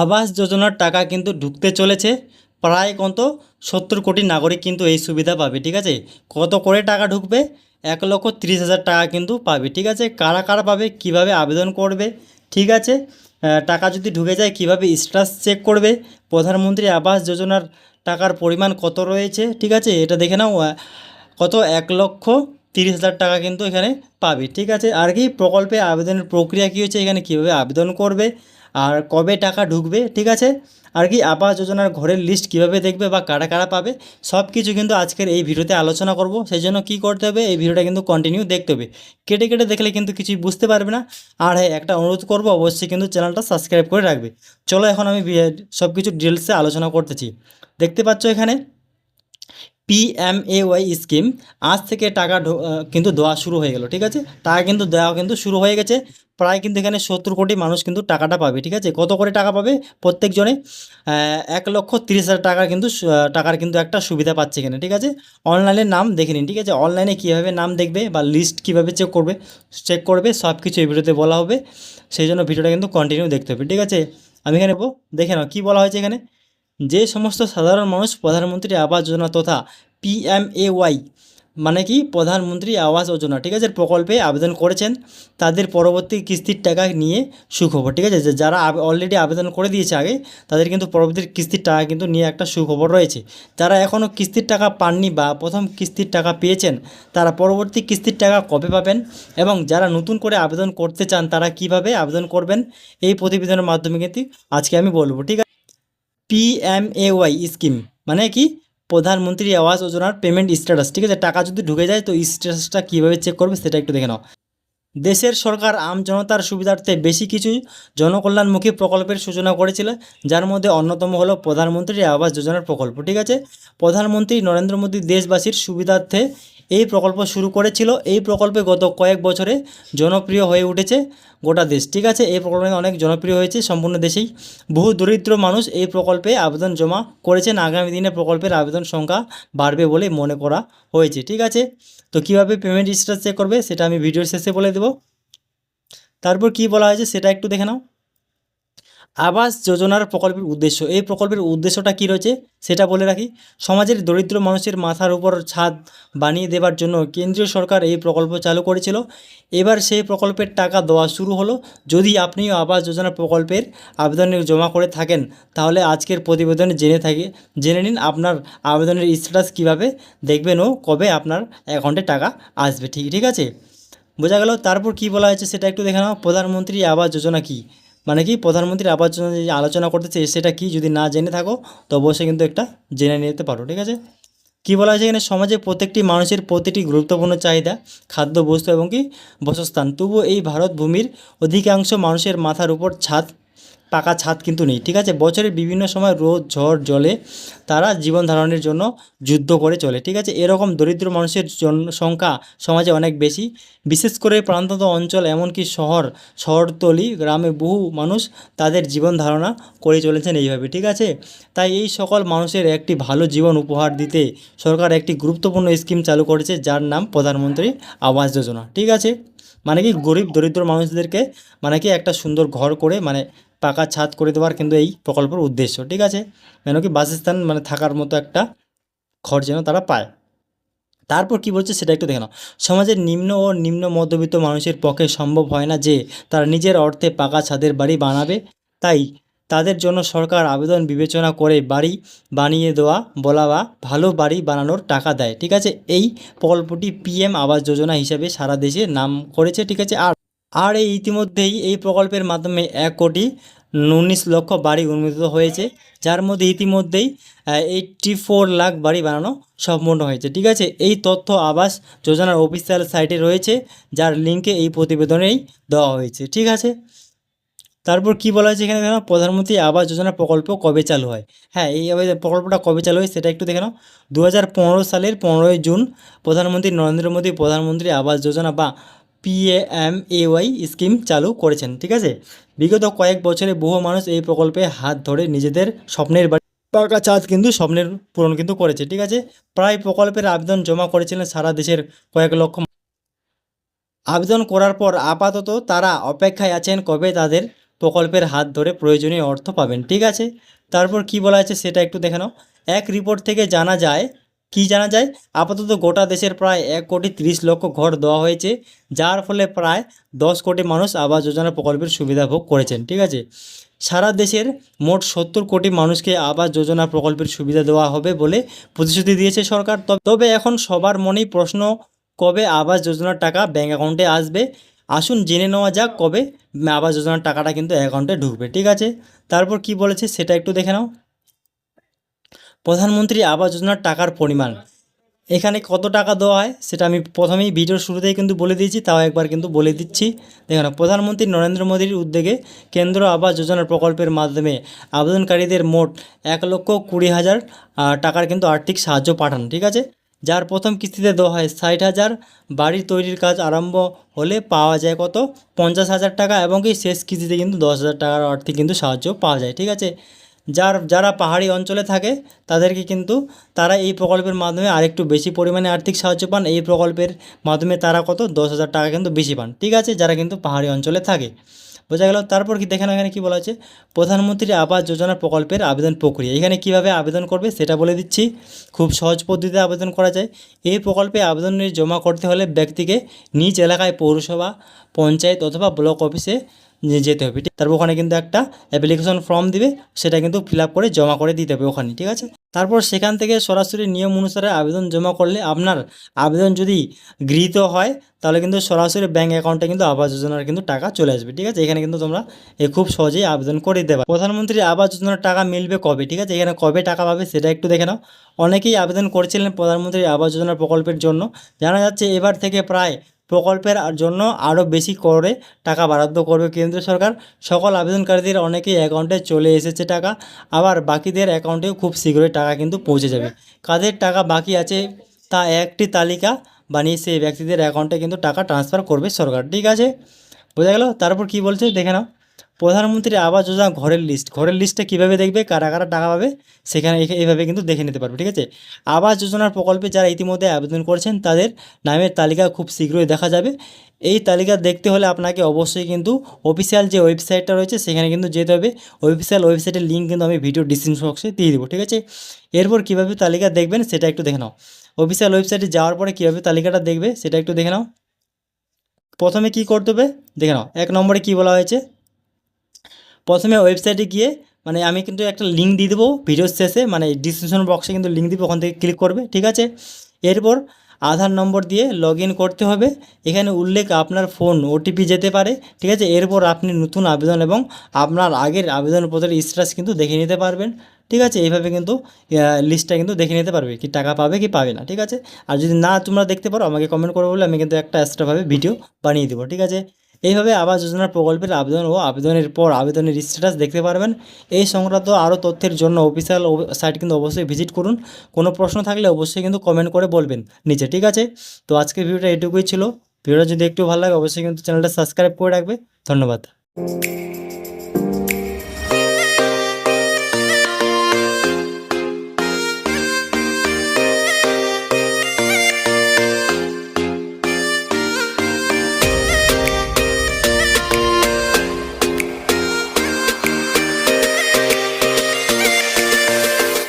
আবাস যোজনার টাকা কিন্তু ঢুকতে চলেছে। প্রায় কত? সত্তর কোটি নাগরিক কিন্তু এই সুবিধা পাবে, ঠিক আছে? কত করে টাকা ঢুকবে? এক লক্ষ তিরিশ হাজার টাকা কিন্তু পাবে, ঠিক আছে? কারা কারা পাবে? কীভাবে আবেদন করবে? ঠিক আছে? টাকা যদি ঢুকে যায়, কীভাবে স্ট্যাটাস চেক করবে? প্রধানমন্ত্রী আবাস যোজনার টাকার পরিমাণ কত রয়েছে? ঠিক আছে? এটা দেখে নাও কত? এক লক্ষ তিরিশ হাজার টাকা কিন্তু এখানে পাবে, ঠিক আছে? আর কি প্রকল্পে আবেদনের প্রক্রিয়া কী হচ্ছে এখানে কীভাবে আবেদন করবে? আর কবে টাকা ঢুকবে, ঠিক আছে? আর কি আবাস যোজনার ঘরের লিস্ট কীভাবে দেখবে বা কারা কারা পাবে সব কিছু কিন্তু আজকের এই ভিডিওতে আলোচনা করব। সেই জন্য কী করতে হবে, এই ভিডিওটা কিন্তু কন্টিনিউ দেখতে হবে। কেটে কেটে দেখলে কিন্তু কিছুই বুঝতে পারবে না। আর হ্যাঁ একটা অনুরোধ করব, অবশ্যই কিন্তু চ্যানেলটা সাবস্ক্রাইব করে রাখবে। চলো এখন আমি সব কিছু ডিটেলসে আলোচনা করতেছি। দেখতে পাচ্ছ এখানে পিএমএওয়াই স্কিম আজ থেকে টাকা কিন্তু দেওয়া শুরু হয়ে গেল, ঠিক আছে? টাকা কিন্তু দেওয়া কিন্তু শুরু হয়ে গেছে। প্রায় কিন্তু এখানে সত্তর কোটি মানুষ কিন্তু টাকাটা পাবে, ঠিক আছে? কত করে টাকা পাবে প্রত্যেকজনে? এক লক্ষ তিরিশ হাজার টাকা কিন্তু টাকার কিন্তু একটা সুবিধা পাচ্ছে এখানে, ঠিক আছে? অনলাইনে নাম দেখে নিন, ঠিক আছে? অনলাইনে কীভাবে নাম দেখবে বা লিস্ট কীভাবে চেক করবে চেক করবে সব কিছু এই ভিডিওতে বলা হবে। সেই জন্য ভিডিওটা কিন্তু কন্টিনিউ দেখতে হবে, ঠিক আছে? আমি এখানে দেখে নাও, কী বলা হয়েছে এখানে? যে সমস্ত সাধারণ মানুষ প্রধানমন্ত্রী আবাস যোজনা তথা পিএমএওয়াই মানে কি প্রধানমন্ত্রী আবাস যোজনা, ঠিক আছে, প্রকল্পে আবেদন করেছেন, তাদের পরবর্তী কিস্তির টাকা নিয়ে সুখবর, ঠিক আছে যারা অলরেডি আবেদন করে দিয়েছে আগে, তাদের কিন্তু পরবর্তী কিস্তির টাকা কিন্তু নিয়ে একটা সুখবর রয়েছে। যারা এখনও কিস্তির টাকা পাননি বা প্রথম কিস্তির টাকা পেয়েছেন, তারা পরবর্তী কিস্তির টাকা কবে পাবেন এবং যারা নতুন করে আবেদন করতে চান, তারা কীভাবে আবেদন করবেন, এই প্রতিবেদনের মাধ্যমে কিন্তু আজকে আমি বলব, ঠিক আছে? পিএমএওয়াই স্কিম মানে কি? প্রধানমন্ত্রী আবাস যোজনার পেমেন্ট স্ট্যাটাস ঠিক আছে? টাকা যদি ঢুকে যায়, তো স্ট্যাটাসটা কীভাবে চেক করবে সেটা একটু দেখে নাও। দেশের সরকার আম জনতার সুবিধার্থে বেশি কিছু জনকল্যাণমুখী প্রকল্পের সূচনা করেছিল, যার মধ্যে অন্যতম হলো প্রধানমন্ত্রী আবাস যোজনার প্রকল্প, ঠিক আছে? প্রধানমন্ত্রী নরেন্দ্র মোদী দেশবাসীর সুবিধার্থে এই প্রকল্প শুরু করেছিল। এই প্রকল্পে গত কয়েক বছরে জনপ্রিয় হয়ে উঠেছে গোটা দেশ। ঠিক আছে, এই প্রকল্পে অনেক জনপ্রিয় হয়েছে সম্পূর্ণ দেশেই। বহু দরিদ্র মানুষ এই প্রকল্পে আবেদন জমা করেছেন। আগামী দিনে প্রকল্পের আবেদন সংখ্যা বাড়বে বলে মনে করা হয়েছে। ঠিক আছে, তো কীভাবে পেমেন্ট স্ট্যাটাস চেক করবে সেটা আমি ভিডিওর শেষে বলে দেবো। তারপর কি বলা হয়েছে সেটা একটু দেখে নাও। আবাস যোজনার প্রকল্পের উদ্দেশ্য। এই প্রকল্পের উদ্দেশ্যটা কী রয়েছে সেটা বলে রাখি। সমাজের দরিদ্র মানুষের মাথার উপর ছাদ বানিয়ে দেবার জন্য কেন্দ্রীয় সরকার এই প্রকল্প চালু করেছিল। এবার সেই প্রকল্পের টাকা দেওয়া শুরু হলো। যদি আপনিও আবাস যোজনা প্রকল্পের আবেদন জমা করে থাকেন, তাহলে আজকের প্রতিবেদনে জেনে থাকে, জেনে নিন আপনার আবেদনের স্ট্যাটাস কীভাবে, দেখবেন ও কবে আপনার অ্যাকাউন্টে টাকা আসবে। ঠিক ঠিক আছে? বোঝা গেল। তারপর কি বলা হয়েছে সেটা একটু দেখে নাও। প্রধানমন্ত্রী আবাস যোজনা কি? মানে কি প্রধানমন্ত্রীর আবাস যোজনা যে আলোচনা করতেছে সেটা কি যদি না জেনে থাকো তো অবশ্যই কিন্তু একটা জেনে নিতে পারো, ঠিক আছে? কি বলা হয়েছে এখানে? সমাজে প্রত্যেকটি মানুষের প্রতিটি গুরুত্বপূর্ণ চাহিদা, খাদ্য, বস্তু এবং কি, বসস্থান। তবুও এই ভারত ভূমির অধিকাংশ মানুষের মাথার উপর ছাদ পাকা ছাদ কিন্তু নেই, ঠিক আছে? বছরের বিভিন্ন সময় রোদ, ঝড়, জলে তারা জীবন ধারণের জন্য যুদ্ধ করে চলে, ঠিক আছে? এরকম দরিদ্র মানুষের সংখ্যা সমাজে অনেক বেশি। বিশেষ করে প্রান্তত অঞ্চল এমনকি শহর, শহরতলি, গ্রামে বহু মানুষ তাদের জীবন ধারণা করে চলেছেন এইভাবে, ঠিক আছে? তাই এই সকল মানুষের একটি ভালো জীবন উপহার দিতে সরকার একটি গুরুত্বপূর্ণ স্কিম চালু করেছে, যার নাম প্রধানমন্ত্রী আবাস যোজনা, ঠিক আছে? মানে কি গরিব দরিদ্র মানুষদেরকে মানে কি একটা সুন্দর ঘর করে মানে পাকা ছাদ করে দেওয়ার কিন্তু এই প্রকল্পের উদ্দেশ্য, ঠিক আছে? মানে কি বাসস্থান মানে থাকার মতো একটা ঘর যেন তারা পায়। তারপর কি বলছে সেটা একটু দেখে নাও। সমাজের নিম্ন ও নিম্ন মধ্যবিত্ত মানুষের পক্ষে সম্ভব হয় না যে তারা নিজের অর্থে পাকা ছাদের বাড়ি বানাবে। তাই তাদের জন্য সরকার আবেদন বিবেচনা করে বাড়ি বানিয়ে দেওয়া, বলা বা ভালো বাড়ি বানানোর টাকা দেয়। ঠিক আছে? এই প্রকল্পটি পিএম আবাস যোজনা হিসাবে সারা দেশে নাম করেছে। ঠিক আছে? আর আর এই ইতিমধ্যেই এই প্রকল্পের মাধ্যমে এক কোটি উনিশ লক্ষ বাড়ি উন্মোচিত হয়েছে, যার মধ্যে ইতিমধ্যেই এইটটি ফোর লাখ বাড়ি বানানো সম্পূর্ণ হয়েছে। ঠিক আছে? এই তথ্য আবাস যোজনার অফিসিয়াল সাইটে রয়েছে, যার লিঙ্কে এই প্রতিবেদনেই দেওয়া হয়েছে। ঠিক আছে? তারপর কি বলা হয়েছে এখানে দেখো, প্রধানমন্ত্রী আবাস যোজনা প্রকল্প কবে চালু হয়? হ্যাঁ এই প্রকল্পটা কবে চালু হয় সেটা একটু দেখে নাও। দু সালের পনেরোই জুন প্রধানমন্ত্রী নরেন্দ্র মোদী প্রধানমন্ত্রী আবাস যোজনা বা পিএমএওয়াই স্কিম চালু করেছেন, ঠিক আছে? বিগত কয়েক বছরে বহু মানুষ এই প্রকল্পে হাত ধরে নিজেদের স্বপ্নের বাড়ি পাকা চাঁদ কিন্তু স্বপ্নের পূরণ কিন্তু করেছে, ঠিক আছে? প্রায় প্রকল্পের আবেদন জমা করেছিলেন সারা দেশের কয়েক লক্ষ আবেদন করার পর আপাতত তারা অপেক্ষায় আছেন কবে তাদের প্রকল্পের হাত ধরে প্রয়োজনীয় অর্থ পাবেন, ঠিক আছে? তারপর কি বলা আছে সেটা একটু দেখে নাও। এক রিপোর্ট থেকে জানা যায়, কি জানা যায়? আপাতত গোটা দেশের প্রায় এক কোটি তিরিশ লক্ষ ঘর দেওয়া হয়েছে, যার ফলে প্রায় দশ কোটি মানুষ আবাস যোজনা প্রকল্পের সুবিধা ভোগ করেছেন, ঠিক আছে? সারা দেশের মোট সত্তর কোটি মানুষকে আবাস যোজনা প্রকল্পের সুবিধা দেওয়া হবে বলে প্রতিশ্রুতি দিয়েছে সরকার। তব- তবে এখন সবার মনেই প্রশ্ন, কবে আবাস যোজনার টাকা ব্যাঙ্ক অ্যাকাউন্টে আসবে? আসুন জেনে নেওয়া যাক কবে আবাস যোজনার টাকাটা কিন্তু অ্যাকাউন্টে ঢুকবে, ঠিক আছে? তারপর কি বলেছে সেটা একটু দেখে নাও। প্রধানমন্ত্রী আবাস যোজনার টাকার পরিমাণ, এখানে কত টাকা দেওয়া হয় সেটা আমি প্রথমেই ভিডিওর শুরুতেই কিন্তু বলে দিয়েছি, তাও একবার কিন্তু বলে দিচ্ছি। দেখুন প্রধানমন্ত্রী নরেন্দ্র মোদীর উদ্যোগে কেন্দ্র আবাস যোজনা প্রকল্পের মাধ্যমে আবেদনকারীদের মোট এক লক্ষ কুড়ি হাজার টাকার কিন্তু আর্থিক সাহায্য পাঠান, ঠিক আছে? যার প্রথম কিস্তিতে দেওয়া হয় ষাট হাজার বাড়ি তৈরির কাজ আরম্ভ হলে পাওয়া যায় কত? পঞ্চাশ হাজার টাকা এবং কি শেষ কিস্তিতে কিন্তু দশ হাজার টাকার আর্থিক কিন্তু সাহায্য পাওয়া যায়, ঠিক আছে? যার, যারা পাহাড়ি অঞ্চলে থাকে তাদেরকে কিন্তু তারা এই প্রকল্পের মাধ্যমে আরেকটু বেশি পরিমাণে আর্থিক সাহায্য পান। এই প্রকল্পের মাধ্যমে তারা কত? দশ হাজার টাকা কিন্তু বেশি পান, ঠিক আছে? যারা কিন্তু পাহাড়ি অঞ্চলে থাকে। বোঝা গেল। তারপর কি দেখেন এখানে কি বলা আছে প্রধানমন্ত্রী আবাস যোজনা প্রকল্পের আবেদন প্রক্রিয়া। এখানে কীভাবে আবেদন করবে সেটা বলে দিচ্ছি। খুব সহজ পদ্ধতিতে আবেদন করা যায়। এই প্রকল্পে আবেদন জমা করতে হলে ব্যক্তিকে নিজ এলাকায় পৌরসভা, পঞ্চায়েত অথবা ব্লক অফিসে যেতে হবে তারপর ওখানে কিন্তু একটা অ্যাপ্লিকেশন ফর্ম দিবে, সেটা কিন্তু ফিল করে জমা করে দিতে হবে ওখানে, ঠিক আছে? তারপর সেখান থেকে সরাসরি নিয়ম অনুসারে আবেদন জমা করলে আপনার আবেদন যদি গৃহীত হয়, তাহলে কিন্তু সরাসরি ব্যাঙ্ক অ্যাকাউন্টে কিন্তু আবাস যোজনার কিন্তু টাকা চলে আসবে, ঠিক আছে? এখানে কিন্তু তোমরা এ খুব সহজেই আবেদন করে দিতে পারো। প্রধানমন্ত্রী আবাস যোজনার টাকা মিলবে কবে, ঠিক আছে? এখানে কবে টাকা পাবে সেটা একটু দেখে নাও। অনেকেই আবেদন করেছিলেন প্রধানমন্ত্রী আবাস যোজনা প্রকল্পের জন্য। জানা যাচ্ছে এবার থেকে প্রায় প্রকল্পের জন্য আরও বেশি করে টাকা বরাদ্দ করবে কেন্দ্র সরকার। সকল আবেদনকারীদের অনেকেই অ্যাকাউন্টে চলে এসেছে টাকা, আবার বাকিদের অ্যাকাউন্টেও খুব শীঘ্রই টাকা কিন্তু পৌঁছে যাবে। কাদের টাকা বাকি আছে তা একটি তালিকা বানিয়ে সেই ব্যক্তিদের অ্যাকাউন্টে কিন্তু টাকা ট্রান্সফার করবে সরকার। ঠিক আছে? বোঝা গেল? তারপর কি বলছে? দেখে নাও। প্রধানমন্ত্রী আবাস যোজনা ঘরের লিস্ট ঘরের লিস্টটা কীভাবে দেখবে, কারা কারা টাকা পাবে, সেখানে এইভাবে কিন্তু দেখে নিতে পারবে, ঠিক আছে? আবাস যোজনার প্রকল্পে যারা ইতিমধ্যে আবেদন করেছেন, তাদের নামের তালিকা খুব শীঘ্রই দেখা যাবে। এই তালিকা দেখতে হলে আপনাকে অবশ্যই কিন্তু অফিসিয়াল যে ওয়েবসাইটটা রয়েছে, সেখানে কিন্তু যেতে হবে। অফিসিয়াল ওয়েবসাইটের লিঙ্ক কিন্তু আমি ভিডিও ডিসক্রিপশন বক্সে দিয়ে দেবো, ঠিক আছে? এরপর কীভাবে তালিকা দেখবেন, সেটা একটু দেখে নাও। অফিসিয়াল ওয়েবসাইটে যাওয়ার পরে কীভাবে তালিকাটা দেখবে, সেটা একটু দেখে নাও। প্রথমে কি করতে হবে, দেখে নাও। এক নম্বরে কি বলা হয়েছে? প্রথমে ওয়েবসাইটে গিয়ে মানে আমি কিন্তু একটা লিঙ্ক দিয়ে দেবো ভিডিওর শেষে মানে ডিসক্রিপশন বক্সে কিন্তু লিঙ্ক দিব, ওখান থেকে ক্লিক করবে, ঠিক আছে? এরপর আধার নম্বর দিয়ে লগ করতে হবে। এখানে উল্লেখ আপনার ফোন ওটিপি যেতে পারে, ঠিক আছে? এরপর আপনি নতুন আবেদন এবং আপনার আগের আবেদনপত্রের স্ট্যাটাস কিন্তু দেখে নিতে পারবেন, ঠিক আছে? এইভাবে কিন্তু লিস্টটা কিন্তু দেখে নিতে পারবে কি টাকা পাবে কি পাবে না, ঠিক আছে? আর যদি না তোমরা দেখতে পারো, আমাকে কমেন্ট করে বলে আমি কিন্তু একটা এক্সট্রাভাবে ভিডিও বানিয়ে দেবো, ঠিক আছে? এইভাবে আবাস যোজনার প্রকল্পের আবেদন ও আবেদনের পর আবেদনের স্ট্যাটাস দেখতে পারবেন। এই সংক্রান্ত আরও তথ্যের জন্য অফিসিয়াল সাইট কিন্তু অবশ্যই ভিজিট করুন। কোনো প্রশ্ন থাকলে অবশ্যই কিন্তু কমেন্ট করে বলবেন। নিচে ঠিক আছে? তো আজকের ভিডিওটা এটুকুই ছিল। ভিডিওটা যদি একটু ভালো লাগে, অবশ্যই কিন্তু চ্যানেলটা সাবস্ক্রাইব করে রাখবে। ধন্যবাদ।